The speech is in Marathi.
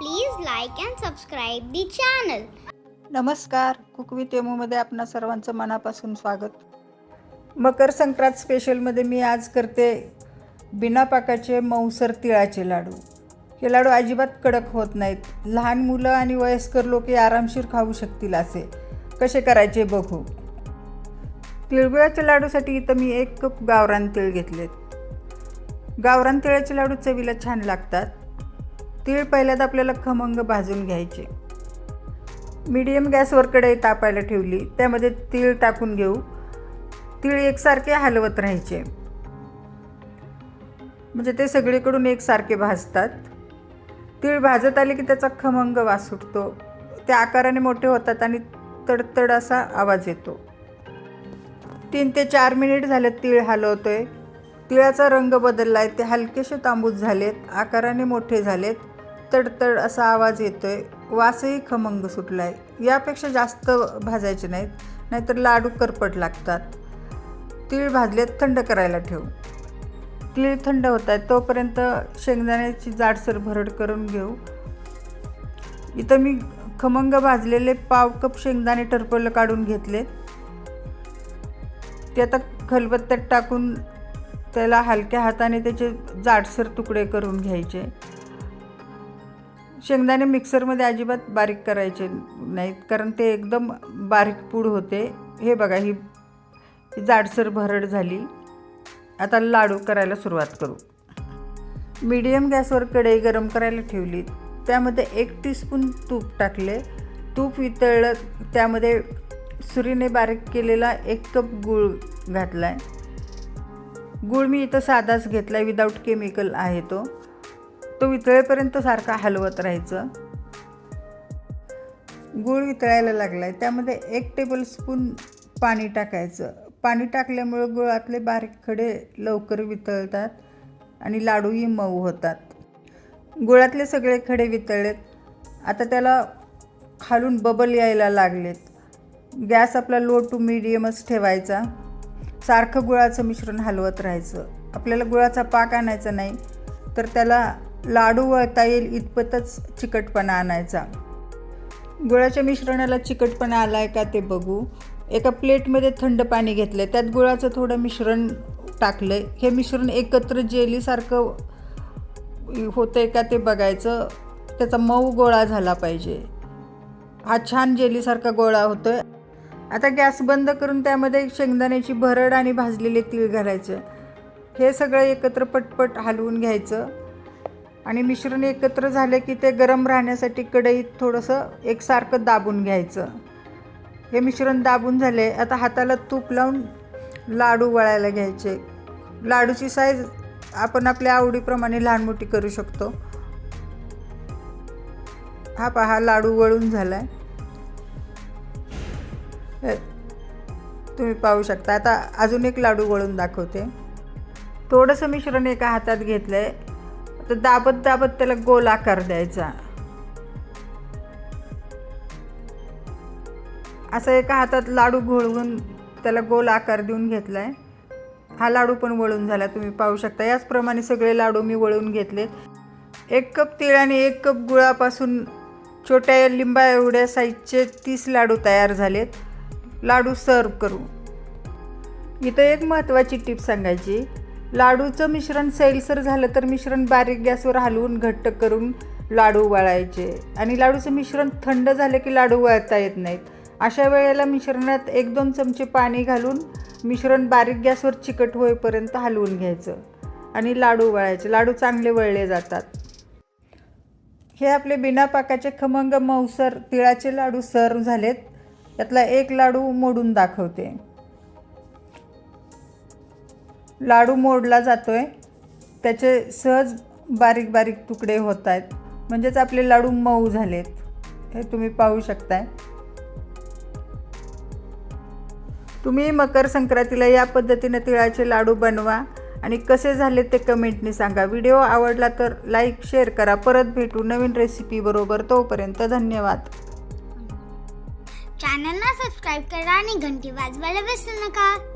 Please like and subscribe the channel नमस्कार कुकवी तेमूमध्ये आपणा सर्वांचं मनापासून स्वागत. मकर संक्रांत स्पेशलमध्ये मी आज करते बिना पाकाचे मऊसर तिळाचे लाडू. हे लाडू अजिबात कडक होत नाहीत. लहान मुलं आणि वयस्कर लोक हे आरामशीर खाऊ शकतील असे. कसे करायचे बघू. तिळगुळाच्या लाडूसाठी इथं मी एक कप गावरान तिळ घेतलेत. गावरान तिळाचे लाडू चवीला छान लागतात. तीळ पहिल्यांदा आपल्याला खमंग भाजून घ्यायचे. मीडियम गॅसवर कढई तापायला ठेवली. त्यामध्ये तीळ टाकून घेऊ. तीळ एकसारखे हलवत राहायचे. म्हणजे ते सगळीकडून एकसारखे भाजतात. तीळ भाजत आले की त्याचा खमंग वास सुटतो. ते आकाराने मोठे होतात आणि तडतड असा आवाज येतो. तीन ते चार मिनिट झाले तीळ हलवतोय. तिळाचा रंग बदलला आहे ते हलकेसे तांबूस झालेत. आकाराने मोठे झालेत. तडतड असा आवाज येतोय वासही खमंग सुटला आहे यापेक्षा जास्त भाजायचे नाहीत नाहीतर लाडू करपट लागतात. तीळ भाजलेत थंड करायला ठेवू. तीळ थंड होत आहेत तोपर्यंत शेंगदाण्याची जाडसर भरड करून घेऊ. इथं मी खमंग भाजलेले पाव कप शेंगदाणे टरपलं काढून घेतले ते आता खलबत्त्यात टाकून त्याला हलक्या हाताने त्याचे जाडसर तुकडे करून घ्यायचे. शेंगदाणे मिक्सरमध्ये अजिबात बारीक करायचे नाहीत कारण ते एकदम बारीक पूड होते. हे बघा ही जाडसर भरड झाली. आता लाडू करायला सुरुवात करू. मीडियम गॅसवर कढई गरम करायला ठेवली. त्यामध्ये एक टीस्पून तूप टाकले. तूप वितळलं त्यामध्ये सुरीने बारीक केलेला एक कप गूळ घातला आहे गूळ मी इथं साधाच घेतला आहे विदाऊट केमिकल आहे तो. तो वितळेपर्यंत सारखा हलवत राहायचं. गूळ वितळायला लागला आहे त्यामध्ये एक टेबलस्पून पाणी टाकायचं. पाणी टाकल्यामुळं गुळातले बारीक खडे लवकर वितळतात आणि लाडूही मऊ होतात. गुळातले सगळे खडे वितळलेत. आता त्याला खालून बबल यायला लागलेत. गॅस आपला लो टू मिडियमच ठेवायचा. सारखं गुळाचं मिश्रण हलवत राहायचं. आपल्याला गुळाचा पाक आणायचा नाही तर त्याला लाडू वळता येईल इतपतच चिकटपणा आणायचा. गुळाच्या मिश्रणाला चिकटपणा आला आहे का ते बघू. एका प्लेटमध्ये थंड पाणी घेतलं आहे त्यात गुळाचं थोडं मिश्रण टाकलं आहे हे मिश्रण एकत्र जेलीसारखं होतं आहे का ते बघायचं. त्याचा मऊ गोळा झाला पाहिजे. हा छान जेलीसारखा गोळा होतो आहे आता गॅस बंद करून त्यामध्ये शेंगदाण्याची भरड आणि भाजलेले तीळ घालायचं. हे सगळं एकत्र पटपट हलवून घ्यायचं. आणि मिश्रण एकत्र झालं की ते गरम राहण्यासाठी कढईत थोडंसं एकसारखं दाबून घ्यायचं. हे मिश्रण दाबून झाले. आता हाताला तूप लावून लाडू वळायला घ्यायचे. लाडूची साईज आपण आपल्या आवडीप्रमाणे लहान मोठी करू शकतो. हा पहा लाडू वळून झाला आहे तुम्ही पाहू शकता. आता अजून एक लाडू वळून दाखवते. थोडंसं मिश्रण एका हातात घेतलं आहे तर दाबत दाबत त्याला गोल आकार द्यायचा. असं एका हातात लाडू घोळवून त्याला गोल आकार देऊन घेतला आहे हा लाडू पण वळून झाला तुम्ही पाहू शकता. याचप्रमाणे सगळे लाडू मी वळून घेतले एक कप तीळ आणि एक कप गुळापासून छोट्या लिंबा एवढ्या साईजचे तीस लाडू तयार झालेत. लाडू सर्व करू. इथं एक महत्त्वाची टीप सांगायची. लाडूचं मिश्रण सैलसर झालं तर मिश्रण बारीक गॅसवर हलवून घट्ट करून लाडू वळायचे आणि लाडूचं मिश्रण थंड झालं की लाडू वळता येत नाहीत. अशा वेळेला मिश्रणात एक दोन चमचे पाणी घालून मिश्रण बारीक गॅसवर चिकट होईपर्यंत हलवून घ्यायचं आणि लाडू वळायचे लाडू चांगले वळले जातात. हे आपले बिना पाकाचे खमंग मऊसर तिळाचे लाडू सर्व झालेत. यातला एक लाडू मोडून दाखवते. लाडू मोडला जातो आहे त्याचे सहज बारीक बारीक तुकडे होत आहेत. म्हणजेच आपले लाडू मऊ झालेत. हे तुम्ही पाहू शकताय. तुम्ही मकर संक्रांतीला या पद्धतीने तिळाचे लाडू बनवा आणि कसे झाले ते कमेंटने सांगा. व्हिडिओ आवडला तर लाईक शेअर करा. परत भेटू नवीन रेसिपी बरोबर. तोपर्यंत धन्यवाद. चॅनलला सबस्क्राईब करा आणि घंटी वाजवायला विसरू नका.